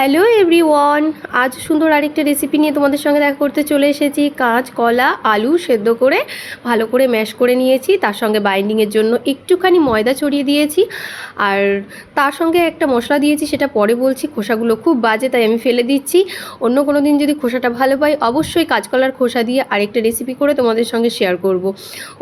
Hello everyone, আজ সুন্দর আরেকটা রেসিপি নিয়ে তোমাদের সঙ্গে দেখা করতে চলে এসেছি। কাঁচ, কলা, আলু সেদ্ধ করে, ভালো করে ম্যাশ করে নিয়েছি। তার সঙ্গে বাইন্ডিংয়ের জন্য একটুখানি ময়দা ছড়িয়ে দিয়েছি। আর তার সঙ্গে একটা মশলা দিয়েছি, সেটা পরে বলছি। খোসাগুলো খুব বাজে, তাই আমি ফেলে দিচ্ছি। অন্য কোনো দিন যদি খোসাটা ভালো পাই, অবশ্যই কাঁচকলার খোসা দিয়ে আরেকটা রেসিপি করে তোমাদের সঙ্গে শেয়ার করব।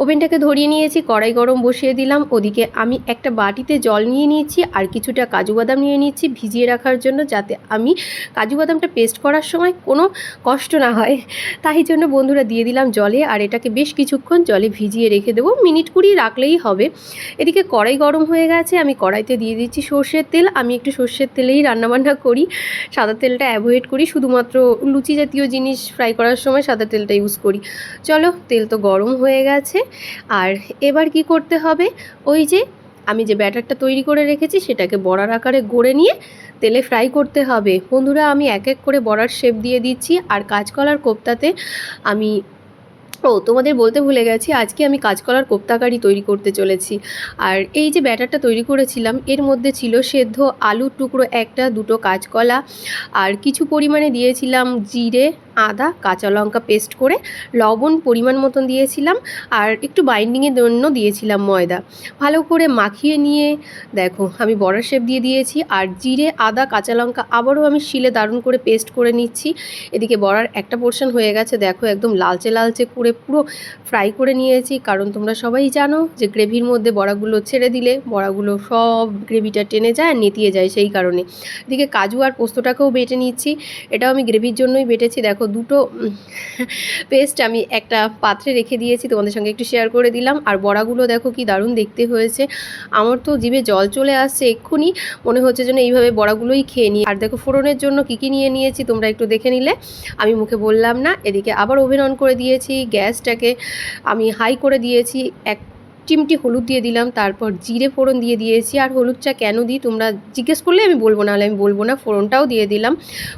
ওভেনটাকে ধরিয়ে নিয়েছি, কড়াই গরম বসিয়ে দিলাম। ওদিকে আমি একটা বাটিতে জল নিয়ে নিয়েছি, আর কিছুটা কাজু বাদাম নিয়ে নিয়েছি ভিজিয়ে রাখার জন্য, যাতে আমি কাজু বাদামটা পেস্ট করার সময় কোনো কষ্ট না হয়। তাই জন্য বন্ধুরা দিয়ে দিলাম জলে আর এটাকে বেশ কিছুক্ষণ জলে ভিজিয়ে রেখে দেবো। মিনিট কুড়ি রাখলেই হবে। এদিকে কড়াই গরম হয়ে গেছে, আমি কড়াইতে দিয়ে দিচ্ছি সর্ষের তেল। আমি একটু সর্ষের তেলেই রান্নাবান্না করি। সাদা তেলটা অ্যাভয়েড করি, শুধুমাত্র লুচি জাতীয় জিনিস ফ্রাই করার সময় সাদা তেলটা ইউজ করি। চলো, তেল তো গরম হয়ে গেছে। আর এবার কি করতে হবে? ওই যে আমি যে ব্যাটারটা তৈরি করে রেখেছি সেটাকে বড়ার আকারে গড়ে নিয়ে তেলে ফ্রাই করতে হবে। বন্ধুরা, আমি এক এক করে বড়ার শেপ দিয়ে দিচ্ছি। আর কাঁচকলার কোপ্তাতে আমি ও, তোমাদের বলতে ভুলে গেছি, আজকে আমি কাঁচকলার কোপ্তাকারি তৈরি করতে চলেছি। আর এই যে ব্যাটারটা তৈরি করেছিলাম, এর মধ্যে ছিল সেদ্ধ আলুর টুকরো একটা, দুটো কাঁচকলা, আর কিছু পরিমাণে দিয়েছিলাম জিরে আদা, কাঁচা লঙ্কা পেস্ট করে লবণ পরিমাণ মতন দিয়েছিলাম আর একটু বাইন্ডিংয়ের জন্য দিয়েছিলাম ময়দা। ভালো করে মাখিয়ে নিয়ে দেখো, আমি বড়া শেপ দিয়ে দিয়েছি আর জিরে, আদা, কাঁচা লঙ্কা আবারও আমি শিলে দারুণ করে পেস্ট করে নিচ্ছি। এদিকে বড়ার একটা পোর্শন হয়ে গেছে, দেখো একদম লালচে লালচে করে পুরো ফ্রাই করে নিয়েছি। কারণ তোমরা সবাই জানো যে গ্রেভির মধ্যে বড়াগুলো ছেড়ে দিলে বড়াগুলো সব গ্রেভিটা টেনে যায় আর নেতিয়ে যায় সেই কারণে। এদিকে কাজু আর পোস্তটাকেও বেটে নিচ্ছি। এটাও আমি গ্রেভির জন্যই বেটেছি। দেখো দুটো পেস্ট আমি একটা পাত্রে রেখে দিয়েছি, তোমাদের সঙ্গে একটু শেয়ার করে দিলাম। আর বড়াগুলো দেখো কি দারুণ দেখতে হয়েছে। আমার তো জিভে জল চলে আসছে এক্ষুনি, মনে হচ্ছে যেন এইভাবে বড়াগুলোই খেয়ে নিই। আর দেখো ফোড়নের জন্য কী কী নিয়ে নিয়েছি, তোমরা একটু দেখে নিলে। আমি মুখে বললাম না, এদিকে আবার ওভেন অন করে দিয়েছি, গ্যাসটাকে আমি হাই করে দিয়েছি, এক চিমটি হলুদ দিয়ে দিলাম, তারপর জিরে ফোড়ন দিয়ে দিয়েছি। আর হলুদ চা কেন দিই তোমরা জিজ্ঞেস করলে আমি বলব না আমি বলব না। ফোড়নটাও দিয়ে দিলাম।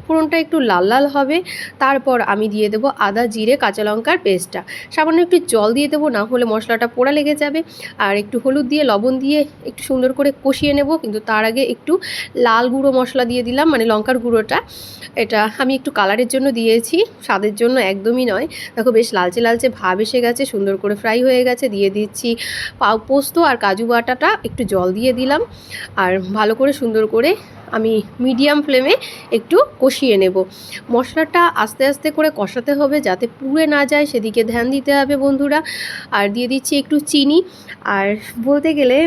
ফোড়নটা একটু লাল লাল হবে। তারপর আমি দিয়ে দেবো আদা, জিরে, কাঁচা লঙ্কার পেস্টটা। সামান্য একটু জল দিয়ে দেবো, না হলে মশলাটা পোড়া লেগে যাবে। আর একটু হলুদ দিয়ে, লবণ দিয়ে একটু সুন্দর করে কষিয়ে নেব। কিন্তু তার আগে একটু লাল গুঁড়ো মশলা দিয়ে দিলাম মানে লঙ্কার গুঁড়োটা। এটা আমি একটু কালারের জন্য দিয়েছি, স্বাদের জন্য একদমই নয়। দেখো বেশ লালচে লালচে ভাব এসে গেছে, সুন্দর করে ফ্রাই হয়ে গেছে। দিয়ে দিচ্ছি পোস্ত আর কাজু বাটাটা একটু জল দিয়ে দিলাম। আর ভালো করে সুন্দর করে আমি মিডিয়াম ফ্লেমে একটু কষিয়ে নেব। মশলাটা আস্তে আস্তে করে কষাতে হবে যাতে পুড়ে না যায়, সেদিকে ধ্যান দিতে হবে বন্ধুরা। আর দিয়ে দিচ্ছি একটু চিনি। আর বলতে গেলে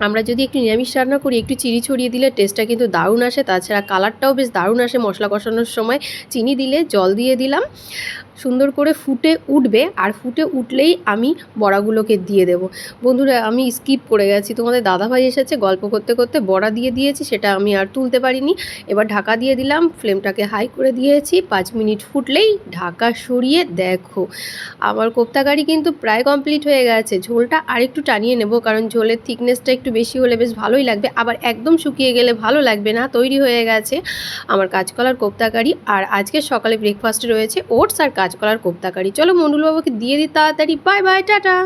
আমরা যদি একটু নিরামিষ রান্না করি, একটু চিনি ছড়িয়ে দিলে টেস্টটা কিন্তু দারুণ আসে। তাছাড়া কালারটাও বেশ দারুণ আসে মশলা কষানোর সময়। চিনি দিলে জল দিয়ে দিলাম। সুন্দর করে ফুটে উঠবে, আর ফুটে উঠলেই আমি বড়াগুলোকে দিয়ে দেব। বন্ধুরা, আমি স্কিপ করে গেছি। তোমাদের দাদাভাই এসেছে গল্প করতে করতে বড়া দিয়ে দিয়েছি, সেটা আমি আর তুলতে পারিনি। এবার ঢাকা দিয়ে দিলাম ফ্লেমটাকে হাই করে দিয়েছি। পাঁচ মিনিট ফুটলেই ঢাকা সরিয়ে দেখো। আমার কোপ্তাকারি কিন্তু প্রায় কমপ্লিট হয়ে গেছে। ঝোলটা আরেকটু টানিয়ে নেব, কারণ ঝোলের থিকনেসটা একটু বেশি হলে বেশ ভালোই লাগবে। আবার একদম শুকিয়ে গেলে ভালো লাগবে না, তৈরি হয়ে গেছে। আমার কাজকলার কাঁচকলার কোপ্তাকারি আর আজকে সকালে ব্রেকফাস্টে রয়েছে ওটস আর কাঁচকলার কোপ্তাকারি। চলো মন্ডুলবাবুকে দিয়ে দিই তাড়াতাড়ি। Bye bye tata.